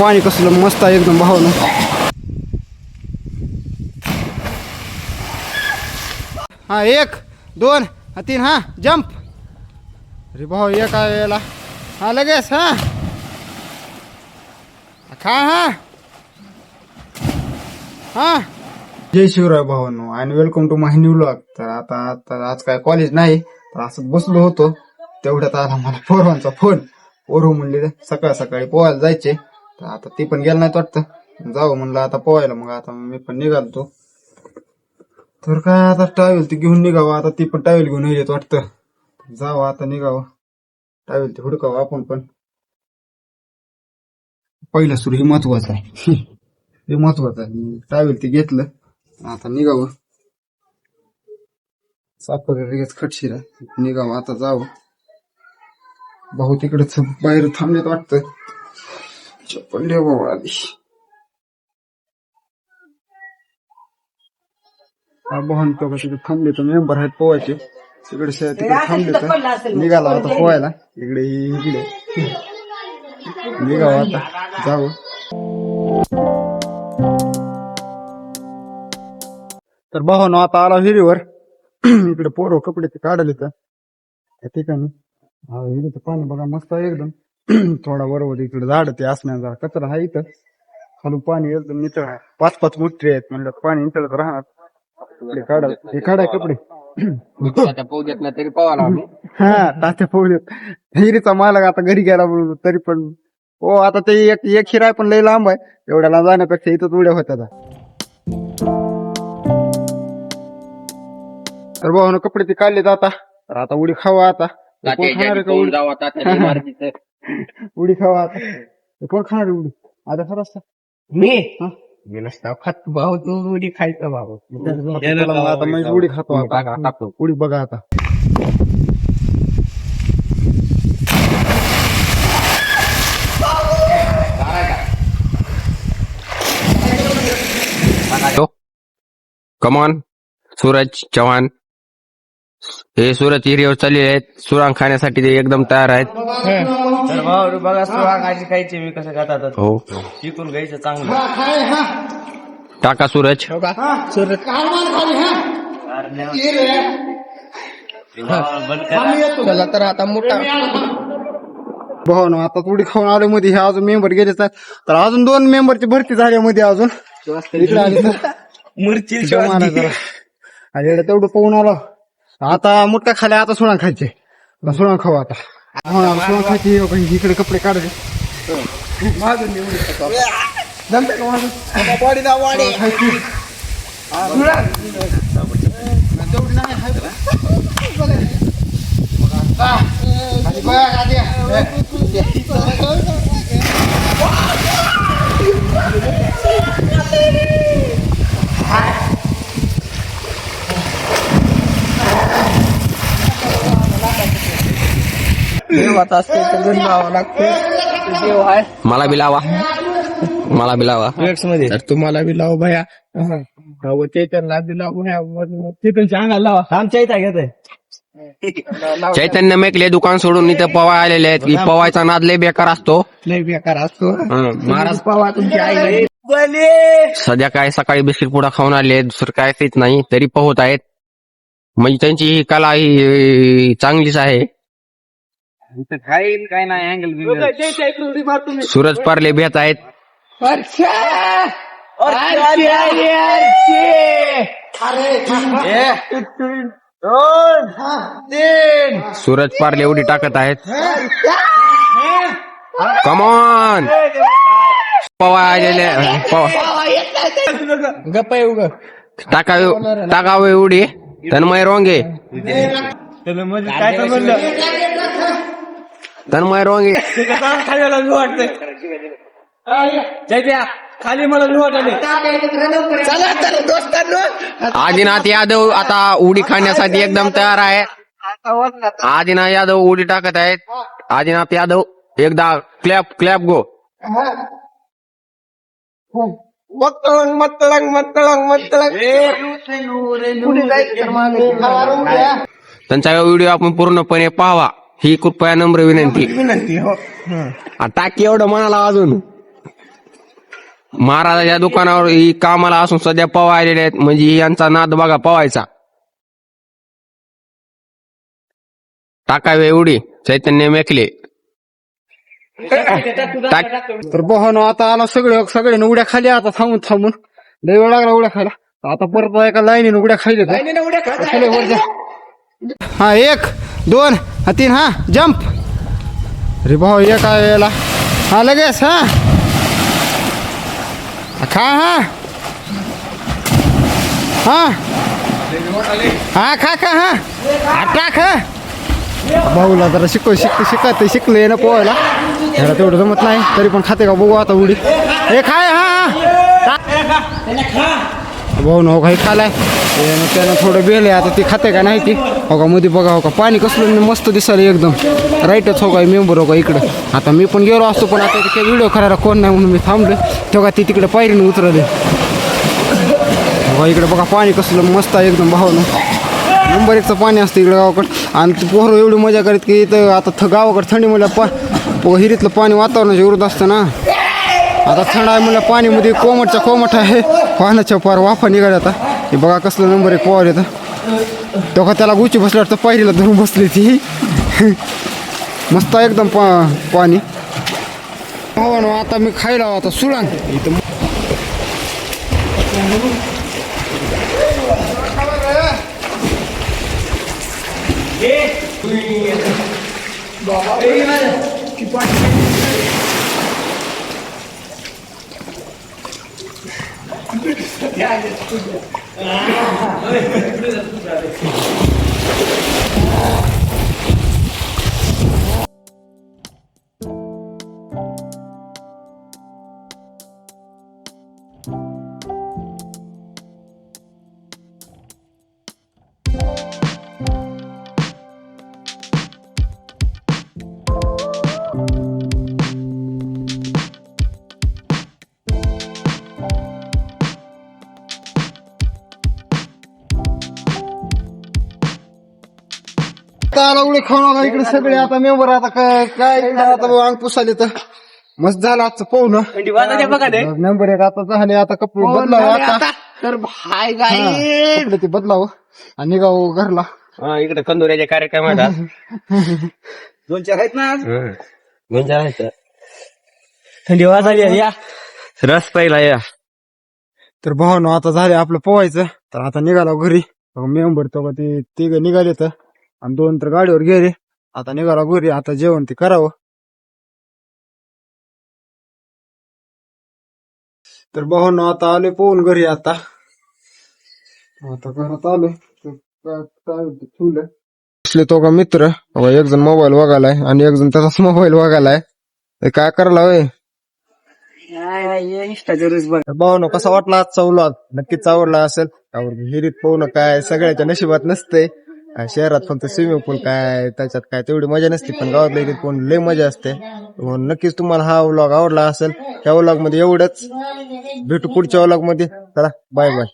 पाणी कसलं मस्त आहे एकदम भावनं हा एक दोन हा तीन हा जम्प अरे भाऊ एक आहे याला. हा लगेच हा. खा हा. हा. जय शिवराय भावांनो आणि welcome to my new blog तर आता आता आज काय कॉलेज नाही तर असं बसलो होतो. तेवढ्यात आला मला पोरांचा फोन पोरं म्हणले सकाळ सकाळी पोहायला जायचे. तर आता ते पण गेल नाहीत वाटतं. जावं म्हणलं आता पोहायला मग आता मी पण निघालतो. तर काय आता टावेल ते घेऊन निघावं आता ती पण टावेल घेऊन येत वाटतं. जावं आता निघावं. टावेल ते हुडकावं आपण पण. पहिला सुरू हे महत्वाचं आहे. हे महत्वाचं आहे. टावेल ते घेतलं आता निघावं. साफ खटशीर निघावं आता जावं. भाऊ तिकडेच बाहेर थांबलेत वाटतं. चप्पल ठेव बाबा आधी हा बहन तो का तिथे थांबले तर मेंबर आहेत पोवायचे तिकडे श- तिकडे थांबले तर निघाला आता पोवायला इकडे इकडे निघावं आता जावं तर भावानो आता आला विहिरीवर इकडे पोरं कपडे ते काढले तर त्या ठिकाणी हा विहिरीचं पाणी बघा मस्त आहे एकदम थोडा बरोबर इकडे झाड ते असण्याचा कचरा आहे इथं. खालून पाणी एकदम नितळ आहे पाच पाच मोठे आहेत म्हणलं पाणी नितळत राहणार. कपडे काढा हे काढाय कपडे. ना तरी हा तात्या पोहले हिरीचा मालक आता घरी गेला म्हणून तरी पण. हो आता ते एक एक हिराय पण लय लांब आहे. एवढ्या लांब जाण्यापेक्षा इथंच उड्या होत्या आता. तर भाऊ कपडे ते काढले आता. तर आता उडी खावा आता. जाऊ. उडी खावा आता. कोण खाणार उडी? आता खरंच मी? हा? मी नसता खात भाऊ तू उडी खायचं भाऊ. आता मी उडी खातो आता. टाकतो. उडी बघा आता. कमॉन सूरज चव्हाण हे सूरज हिरीवर चाललेले आहेत. सुरांग खाण्यासाठी ते एकदम तयार आहेत. तर भाऊ बघा खायची मी कसं खातात. हो. शिकून घ्यायचं चांगलं. टाका सूरज. चला तर आता मोठा. भाऊ ना आता उडी खाऊन आलो मध्ये? हे अजून मेंबर गेलेच आहेत. तर अजून दोन मेंबरची भरती झाली मध्ये अजून. इकडे आली. तर मिरची जेवण आलं जरा. आणि एवढं तेवढं पाहून आलो. आता मोठ्या खाल्या आता सुणा खायचे. आता सोळा खाऊ आता. हो खायची हो, इकडे कपडे काढले जमते का माझं? सोळा देवात असते तर गण लावावं लागतं. देव आहे मला बी लावा. मला बी लावा. प्लेट्समध्ये. तर तुम्हाला बी लाव भया. भाऊ चैतनला बी लाव भया चैतनच्या अंगाला लावा. आमच्या इथं घेत. चैतन्य मेकले दुकान सोडून इथं पवाय आलेले आहेत. की पवायचा नाद लय बेकार असतो. लय बेकार असतो. महाराज. पवा तुमची आई सध्या काय सकाळी बिस्किट पुडा खाऊन आले दुसरं काय तेच नाही. तरी पोहत आहेत. म्हणजे त्यांची ही कला ही चांगलीच आहे. काय नाही अँगल सूरज पारले भेट आहेत. सूरज पारले उडी टाकत आहेत. कमॉन पवा आलेले पवा- गप्पा येऊ ग टाकावे टाकावे उडी. तन्मय रोंगे. काय म्हणलं तन्मय रोंगे. खाली मला वाटतंय. खाली मला भी वाटले चला तर दोस्तांनो. आदिनाथ यादव आता उडी खाण्यासाठी एकदम तयार आहे. आदिनाथ यादव उडी टाकत आहेत. आदिनाथ यादव एकदा क्लॅप क्लॅप गो मत्तळंग मत्तळंग मत्तळंग मत्तळंग. त्यांचा व्हिडिओ आपण पूर्णपणे पाहावा. ही कृपया नम्र विनंती. विनंती हो. आ, टाकी एवढं म्हणाला अजून. महाराजाच्या दुकानावर ही कामाला असून सध्या पवा आलेले आहेत म्हणजे यांचा नाद बघा पवायचा. टाकावे उडी चैतन्य मेखले. टाक तर बहन आता आला सगळे सगळे उड्या खाली आता थांबून थांबून. लय वेळ लागला उड्या खायला. आता परत एका लाईनीने उड्या खायले चले वर जा. हा एक दोन. हा तीन हा जम्प अरे भाऊ ये काय याला? हा लगेच हा. खा हा. हा. हा खा खा हा. हा टाक हा. भाऊला जरा शिकव शिक शिकत शिकले ना पोहायला. ह्याला तेवढं जमत नाही तरी पण खाते का बघू आता उडी हे खाय हा हा. भाऊ न हो का हे खालाय. त्यानं थोडं बेल आहे आता ती खाते का नाही ती? हो का मध्ये बघा हो का पाणी कसलं मस्त दिसायला एकदम. राईटच हो का मेंबर हो का इकडं. आता मी पण गेलो असतो पण आता ते व्हिडिओ करायला कोण नाही म्हणून मी थांबलो तेव्हा ती तिकडे पायरीने उतरले बघा हो इकडे बघा पाणी कसलं मस्त आहे एकदम भाऊ नंबर एकचं पाणी असतं इकडं गावाकडं. आणि ते पोहरं एवढी मजा करीत की इथं आता थ गावाकडं थंडी म्हणलं पा हो, हिरीतलं पाणी वातावरणाच्या विरुद्ध असतं ना. आता थंड आहे म्हणलं पाणीमध्ये कोमटचा कोमट आहे. पाण्याच्या पार वाफा निघाला आता. हे बघा कसलं नंबर आहे पवार येतं. तेव्हा त्याला गुची बसल्यावर तर पायरीला धरून बसली ती. मस्त आहे एकदम पा पाणी. हो ना आता मी खायला आता सुळान इथं आता उडे खाऊन आला इकडे सगळे. आता मेंबर आता काय काय इकडे आता अंग पुसाले तर. मस्त झालं आजचं पाहुणं नंबर एक आता झाले आता कपडे बदलावं आता. तर भाय हा, कपडे ते बदलावं. आणि निघावं घरला. हा, इकडे कंदुऱ्याचे कार्यक्रम. दोन चार आहेत ना. दोन चार आहेत. थंडी वाजाली या. रस पहिला या. तर भावानं आता झाले आपलं पोवायचं तर आता निघाला घरी. मेंबर तो ते तिघ निघाले तर. आणि दोन तर गाडीवर गेले. आता निघाला घरी आता जेवण ते करावं. तर भावानं आता आले पोहून घरी आता. आता घरात आलो तर ठेवलं? असले तो का मित्र? अहो, एक जण मोबाईल बघायलाय आणि एक जण त्याचाच मोबाईल बघायलाय हे काय करायला होय भावनो कसा वाटला आजचा व्लॉग नक्कीच आवडला असेल. त्यावर विहिरीत पोहणं काय सगळ्याच्या नशिबात नसते शहरात फक्त स्विमिंग पूल काय त्याच्यात काय तेवढी मजा नसते पण गावातल्या विहिरीत पण लय मजा असते. म्हणून नक्कीच तुम्हाला हा व्लॉग आवडला असेल त्या व्लॉगमध्ये एवढंच. भेटू पुढच्या व्लॉगमध्ये. चला बाय बाय